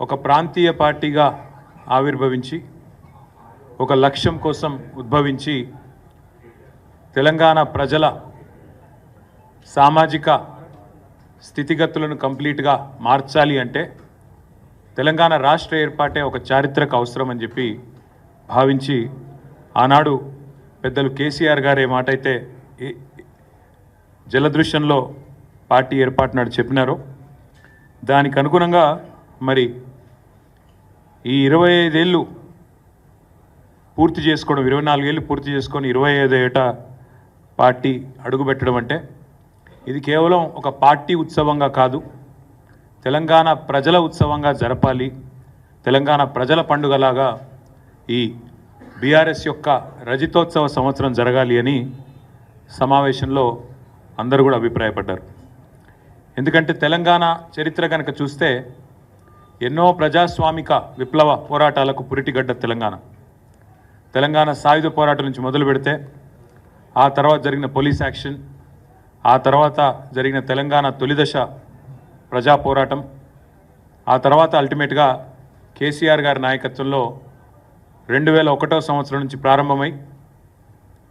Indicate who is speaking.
Speaker 1: ఒక ప్రాంతీయ పార్టీగా ఆవిర్భవించి ఒక లక్ష్యం కోసం ఉద్భవించి తెలంగాణ ప్రజల సామాజిక స్థితిగతులను కంప్లీట్గా మార్చాలి అంటే తెలంగాణ రాష్ట్ర ఏర్పాటే ఒక చారిత్రక అవసరం అని చెప్పి భావించి ఆనాడు పెద్దలు కేసీఆర్ గారు ఏ మాట అయితే జలదృశ్యంలో పార్టీ ఏర్పాటునాడు చెప్పినారో. దానికి అనుగుణంగా మరి ఈ ఇరవై ఐదేళ్ళు పూర్తి చేసుకోవడం ఇరవై నాలుగేళ్ళు పూర్తి చేసుకొని ఇరవై ఐదు ఏట పార్టీ అడుగుపెట్టడం అంటే ఇది కేవలం ఒక పార్టీ ఉత్సవంగా కాదు. తెలంగాణ ప్రజల ఉత్సవంగా జరపాలి. తెలంగాణ ప్రజల పండుగలాగా ఈ బీఆర్ఎస్ యొక్క రజితోత్సవ సంవత్సరం జరగాలి అని సమావేశంలో అందరూ కూడా అభిప్రాయపడ్డారు. ఎందుకంటే తెలంగాణ చరిత్ర కనుక చూస్తే ఎన్నో ప్రజాస్వామిక విప్లవ పోరాటాలకు పురిటిగడ్డ తెలంగాణ. తెలంగాణ సాయుధ పోరాటం నుంచి మొదలు పెడితే ఆ తర్వాత జరిగిన పోలీస్ యాక్షన్ ఆ తర్వాత జరిగిన తెలంగాణ తొలిదశ ప్రజా పోరాటం ఆ తర్వాత అల్టిమేట్గా కేసీఆర్ గారి నాయకత్వంలో రెండు వేల ఒకటో సంవత్సరం నుంచి ప్రారంభమై